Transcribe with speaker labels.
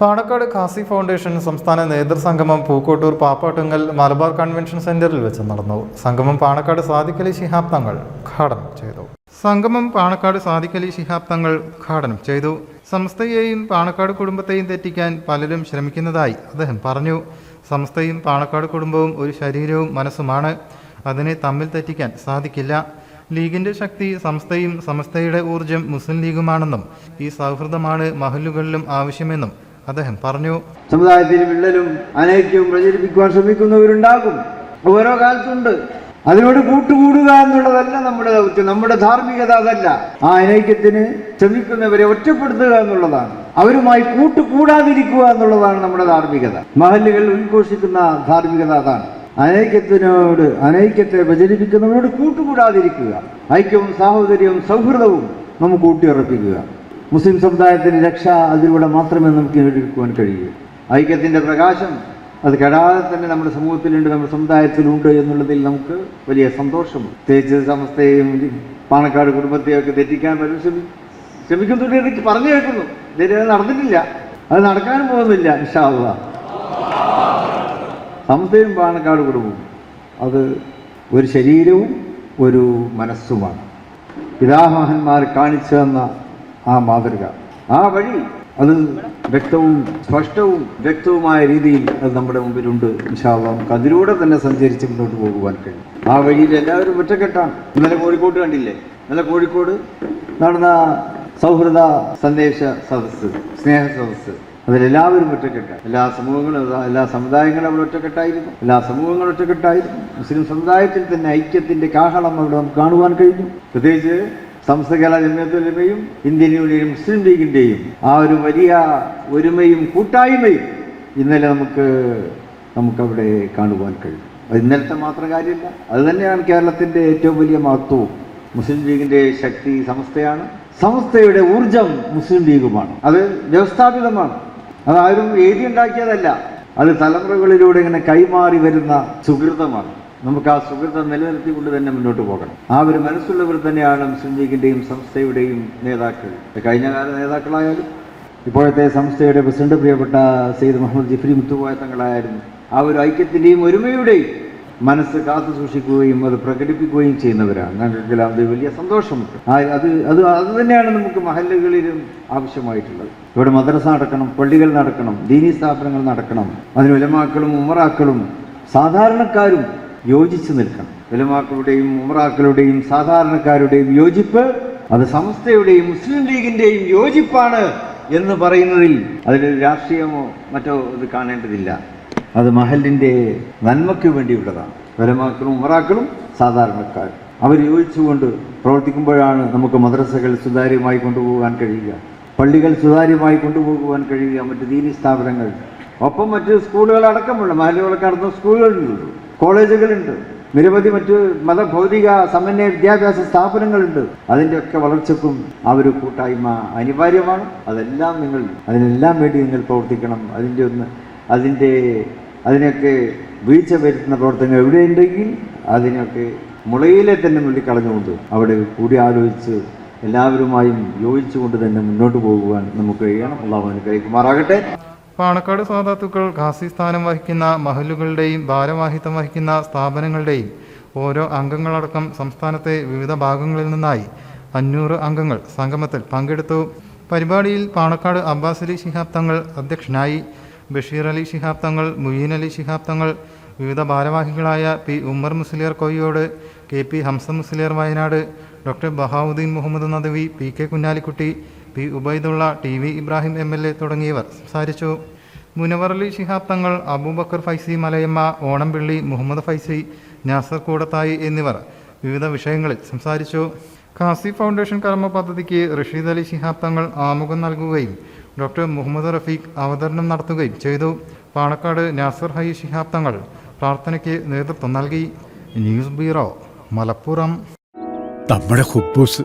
Speaker 1: Panakkad Qazi foundation സംസ്ഥാന നേതൃസംഗമം Pookkottur Pappattungal Malabar convention സെന്ററിൽ വെച്ച് നടന്നു. സംഗമം പാണക്കാട് സാദിഖ് ശിഹാബ് തങ്ങൾ ഉദ്ഘാടനം ചെയ്തു. സംഗമം പാണക്കാട് സാദിഖ് ശിഹാബ് തങ്ങൾ ഉദ്ഘാടനം ചെയ്തു. സംസ്ഥയെയും പാണക്കാട് കുടുംബത്തെയും തെറ്റിക്കാൻ പലരും ശ്രമിക്കുന്നതായി അദ്ദേഹം പറഞ്ഞു. സംസ്ഥയും പാണക്കാട് കുടുംബവും ഒരു ശരീരവും മനസ്സുമാണ്. അതിനെ തമ്മിൽ തെറ്റിക്കാൻ സാധിക്കില്ല. ലീഗിന്റെ ശക്തി സംസ്ഥയും സംസ്ഥയുടെ ഊർജം മുസ്ലിം ലീഗുമാണെന്നും ഈ സൗഹൃദമാണ് മഹലുകളിലും ആവശ്യമെന്നും അദ്ദേഹം പറഞ്ഞു.
Speaker 2: സമുദായത്തിന് വിള്ളലും അനൈക്യവും പ്രചരിപ്പിക്കുവാൻ ശ്രമിക്കുന്നവരുണ്ടാകും. ഓരോ കാലത്തുണ്ട് അതിനോട് കൂട്ടുകൂടുക എന്നുള്ളതല്ല നമ്മുടെ ദൗത്യം. നമ്മുടെ ധാർമ്മികത അതല്ല. ആ അനൈക്യത്തിന് ശ്രമിക്കുന്നവരെ ഒറ്റപ്പെടുത്തുക എന്നുള്ളതാണ്. അവരുമായി കൂട്ടുകൂടാതിരിക്കുക എന്നുള്ളതാണ് നമ്മുടെ ധാർമ്മികത. മഹല്ലുകൾ ഉദ്ഘോഷിക്കുന്ന ധാർമ്മികത അതാണ്. അനൈക്യത്തിനോട് അനൈക്യത്തെ പ്രചരിപ്പിക്കുന്നവരോട് കൂട്ടുകൂടാതിരിക്കുക. ഐക്യവും സാഹോദര്യവും സൗഹൃദവും നമുക്ക് ഊട്ടിയുറപ്പിക്കുക. മുസ്ലിം സമുദായത്തിന്റെ രക്ഷ അതിലൂടെ മാത്രമേ നമുക്ക് നേടിയെടുക്കുവാൻ കഴിയൂ. ഐക്യത്തിന്റെ പ്രകാശം അത് കെടാതെ തന്നെ നമ്മുടെ സമൂഹത്തിലുണ്ട് നമ്മുടെ സമുദായത്തിലുണ്ട് എന്നുള്ളതിൽ നമുക്ക് വലിയ സന്തോഷമുണ്ട്. പ്രത്യേകിച്ച് സമസ്തയും പാണക്കാട് കുടുംബത്തെയും ഒക്കെ തെറ്റിക്കാൻ വരും ശ്രമി ശ്രമിക്കുന്നുണ്ട് എനിക്ക് പറഞ്ഞു കേൾക്കുന്നു. ഇതുവരെ നടന്നിട്ടില്ല. അത് നടക്കാനും പോകുന്നില്ല ഇഷാവുക സമസ്തയും പാണക്കാട് കുടുംബവും. അത് ഒരു ശരീരവും ഒരു മനസ്സുമാണ്. പിതാമഹന്മാർ കാണിച്ചു തന്ന ആ മാതൃക. ആ വഴി അത് വ്യക്തവും സ്പഷ്ടവും വ്യക്തവുമായ രീതിയിൽ അത് നമ്മുടെ മുമ്പിലുണ്ട് വിശാലം നമുക്ക് അതിലൂടെ തന്നെ സഞ്ചരിച്ച് മുന്നോട്ട് പോകുവാൻ കഴിയും. ആ വഴിയിൽ എല്ലാവരും ഒറ്റക്കെട്ടാണ്. ഇന്നലെ കോഴിക്കോട് കണ്ടില്ലേ? ഇന്നലെ കോഴിക്കോട് നടന്ന സൗഹൃദ സന്ദേശ സദസ്സ് സ്നേഹ സദസ്സ്. അതിലെല്ലാവരും ഒറ്റക്കെട്ടാണ്. എല്ലാ സമൂഹങ്ങളും എല്ലാ- എല്ലാ സമുദായങ്ങളും അവിടെ ഒറ്റക്കെട്ടായിരുന്നു എല്ലാ സമൂഹങ്ങളും ഒറ്റക്കെട്ടായിരുന്നു മുസ്ലിം സമുദായത്തിൽ തന്നെ ഐക്യത്തിന്റെ കാഹളം അവിടെ നമുക്ക് കാണുവാൻ കഴിഞ്ഞു. പ്രത്യേകിച്ച് സംസ്ഥകല ജമ്യത്തുലമയും ഇന്ത്യൻ യൂണിയൻ മുസ്ലിം ലീഗിന്റെയും ആ ഒരു വലിയ ഒരുമയും കൂട്ടായ്മയും ഇന്നലെ നമുക്ക് നമുക്കവിടെ കാണുവാൻ കഴിയും. ഇന്നലത്തെ മാത്രം കാര്യമില്ല അത് തന്നെയാണ് കേരളത്തിന്റെ ഏറ്റവും വലിയ മഹത്വവും. മുസ്ലിം ലീഗിന്റെ ശക്തി സംസ്ഥയാണ് സംസ്ഥയുടെ ഊർജം മുസ്ലിം ലീഗുമാണ്. അത് വ്യവസ്ഥാപിതമാണ്. അതാരും എഴുതി ഉണ്ടാക്കിയതല്ല. അത് തലമുറകളിലൂടെ ഇങ്ങനെ കൈമാറി വരുന്ന സുഹൃതമാണ്. നമുക്ക് ആ സുഹൃത്തം നിലനിർത്തിക്കൊണ്ട് തന്നെ മുന്നോട്ട് പോകണം. ആ ഒരു മനസ്സുള്ളവർ തന്നെയാണ് മുസ്ലിം ലീഗിന്റെയും സംസ്ഥയുടെയും നേതാക്കൾ. കഴിഞ്ഞ കാല നേതാക്കളായാലും ഇപ്പോഴത്തെ സംസ്ഥയുടെ പ്രസിഡന്റ് പ്രിയപ്പെട്ട സെയ്ദ് മുഹമ്മദ് ജിഫ്രി മുത്തുപോയ തങ്ങളായിരുന്നു. ആ ഒരു ഐക്യത്തിന്റെയും ഒരുമയുടെയും മനസ്സ് കാത്തു സൂക്ഷിക്കുകയും അത് പ്രകടിപ്പിക്കുകയും ചെയ്യുന്നവരാണ്. ഞങ്ങൾക്കെല്ലാം അത് വലിയ സന്തോഷമുണ്ട്. അത് അത് അത് തന്നെയാണ് നമുക്ക് മഹല്ലുകളിലും ആവശ്യമായിട്ടുള്ളത്. ഇവിടെ മദ്രസ നടക്കണം പള്ളികൾ നടക്കണം ദീനി സ്ഥാപനങ്ങൾ നടക്കണം. അതിന് ഉലമാക്കളും ഉമറാക്കളും സാധാരണക്കാരും യോജിച്ചു നിൽക്കണം. ഉലമാക്കളുടെയും ഉമറാക്കളുടെയും സാധാരണക്കാരുടെയും യോജിപ്പ് അത് സമസ്തയുടെയും മുസ്ലിം ലീഗിന്റെയും യോജിപ്പാണ് എന്ന് പറയുന്നതിൽ അതിലൊരു രാഷ്ട്രീയമോ മറ്റോ ഇത് കാണേണ്ടതില്ല. അത് മഹലിന്റെ നന്മയ്ക്ക് വേണ്ടിയുള്ളതാണ്. വിലമാക്കളും ഉമറാക്കളും സാധാരണക്കാർ അവർ യോജിച്ചുകൊണ്ട് പ്രവർത്തിക്കുമ്പോഴാണ് നമുക്ക് മദ്രസകൾ സുതാര്യമായി കൊണ്ടുപോകാൻ കഴിയുക. പള്ളികൾ സുതാര്യമായി കൊണ്ടുപോകുവാൻ കഴിയുക. മറ്റ് ദീനി സ്ഥാപനങ്ങൾ. ഒപ്പം മറ്റ് സ്കൂളുകൾ അടക്കമുള്ള മഹലുകളൊക്കെ നടന്ന സ്കൂളുകളുണ്ട് കോളേജുകളുണ്ട്. നിരവധി മറ്റ് മതഭൗതിക സമന്വയ വിദ്യാഭ്യാസ സ്ഥാപനങ്ങളുണ്ട്. അതിന്റെയൊക്കെ വളർച്ചയ്ക്കും ആ ഒരു കൂട്ടായ്മ അനിവാര്യമാണ്. അതെല്ലാം നിങ്ങൾ അതിനെല്ലാം വേണ്ടി നിങ്ങൾ പ്രവർത്തിക്കണം. അതിന്റെ ഒന്ന് അതിന്റെ അതിനൊക്കെ വീഴ്ച വരുത്തുന്ന പ്രവർത്തനങ്ങൾ എവിടെയുണ്ടെങ്കിൽ അതിനൊക്കെ മുളയിലെ തന്നെ നുള്ളിക്കളഞ്ഞുകൊണ്ട് അവിടെ കൂടി ആലോചിച്ച് എല്ലാവരുമായും യോജിച്ചുകൊണ്ട് തന്നെ മുന്നോട്ട് പോകുവാൻ നമുക്ക് കഴിയണം അള്ളാഹു അനുഗ്രഹിക്കുമാറാകട്ടെ.
Speaker 1: പാണക്കാട് സാധാത്തുക്കൾ ഖാസി സ്ഥാനം വഹിക്കുന്ന മഹലുകളുടെയും ഭാരവാഹിത്വം വഹിക്കുന്ന സ്ഥാപനങ്ങളുടെയും ഓരോ അംഗങ്ങളടക്കം സംസ്ഥാനത്തെ വിവിധ ഭാഗങ്ങളിൽ നിന്നായി അഞ്ഞൂറ് അംഗങ്ങൾ സംഗമത്തിൽ പങ്കെടുത്തു. പരിപാടിയിൽ പാണക്കാട് അബ്ബാസ് അലി ശിഹാബ് തങ്ങൾ അധ്യക്ഷനായി. ബഷീർ അലി ശിഹാബ് തങ്ങൾ മുയീൻ അലി ശിഹാബ് തങ്ങൾ വിവിധ ഭാരവാഹികളായ P Ummer Musliyar Koyyode K P Hamza Musliyar Wayanad doctor Bahauddeen Muhammad Nadvi P K Kunhalikutty P Ubaidulla T V Ibrahim M L A തുടങ്ങിയവർ സംസാരിച്ചു. മുനവറലി ശിഹാബ് തങ്ങൾ അബൂബക്കർ ഫൈസി മലയമ്മ ഓണംപിള്ളി മുഹമ്മദ് ഫൈസി നാസർ കൂടത്തായി എന്നിവർ വിവിധ വിഷയങ്ങളിൽ സംസാരിച്ചു. ഖാസി ഫൗണ്ടേഷൻ കർമ്മ പദ്ധതിക്ക് റഷീദ് അലി ശിഹാബ് തങ്ങൾ ആമുഖം നൽകുകയും ഡോക്ടർ മുഹമ്മദ് റഫീഖ് അവതരണം നടത്തുകയും ചെയ്തു. പാണക്കാട് നാസർ ഹൈ ശിഹാബ് തങ്ങൾ പ്രാർത്ഥനയ്ക്ക് നേതൃത്വം നൽകി. News bureau Malappuram.
Speaker 3: നമ്മുടെ കുബൂസ്